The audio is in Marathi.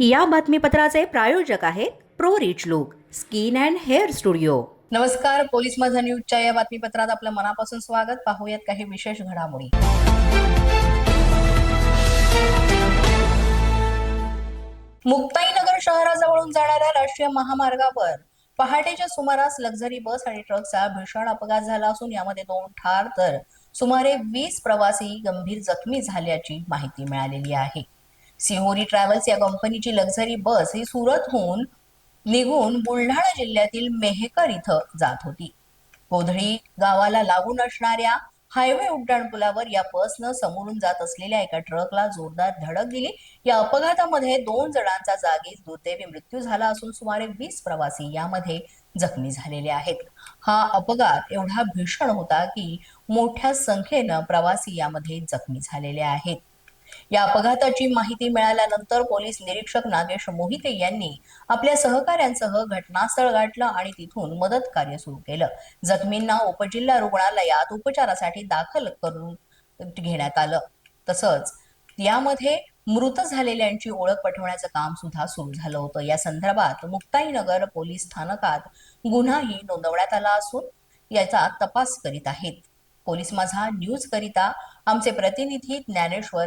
या बातमीपत्राचे प्रायोजक आहेत pro rich look skin and hair studio. नमस्कार पोलीस माझा न्यूजच्या या बातमीपत्रात आपलं मनापासून स्वागत. पाहूयात काही विशेष घडामोडी. मुक्ताईनगर शहराजवळून जाणाऱ्या राष्ट्रीय महामार्गावर पहाटेच्या सुमारास लक्झरी बस आणि ट्रकचा भीषण अपघात झाला असून यामध्ये दोन ठार तर सुमारे वीस प्रवासी गंभीर जखमी झाल्याची माहिती मिळालेली आहे. सिहोरी ट्रॅव्हल्स या कंपनीची लक्झरी बस ही सुरतहून निघून बुलढाणा जिल्ह्यातील मेहकर इथं जात होती. कोधळी गावाला लागून असणाऱ्या हायवे उड्डाणपुलावर या बसनं समोरून जात असलेल्या एका ट्रकला जोरदार धडक दिली. या अपघातामध्ये दोन जणांचा जागीच दुर्दैवी मृत्यू झाला असून सुमारे वीस प्रवासी यामध्ये जखमी झालेले आहेत. हा अपघात एवढा भीषण होता की मोठ्या संख्येनं प्रवासी यामध्ये जखमी झालेले आहेत. या अपघाताची माहिती मिळाल्यानंतर पोलीस निरीक्षक नागेश मोहिते यांनी आपल्या सहकाऱ्यांसह घटनास्थळ गाठलं आणि तिथून मदत कार्य सुरू केलं. जखमींना उपजिल्हा रुग्णालयात उपचारासाठी दाखल करून घेण्यात आलं. तसंच यामध्ये मृत झालेल्यांची ओळख पटवण्याचं काम सुद्धा सुरू झालं होतं. या संदर्भात मुक्ताईनगर पोलीस स्थानकात गुन्हाही नोंदवण्यात आला असून याचा तपास करीत आहेत. पोलीस माझा न्यूज करिता आमचे प्रतिनिधी ज्ञानेश्वर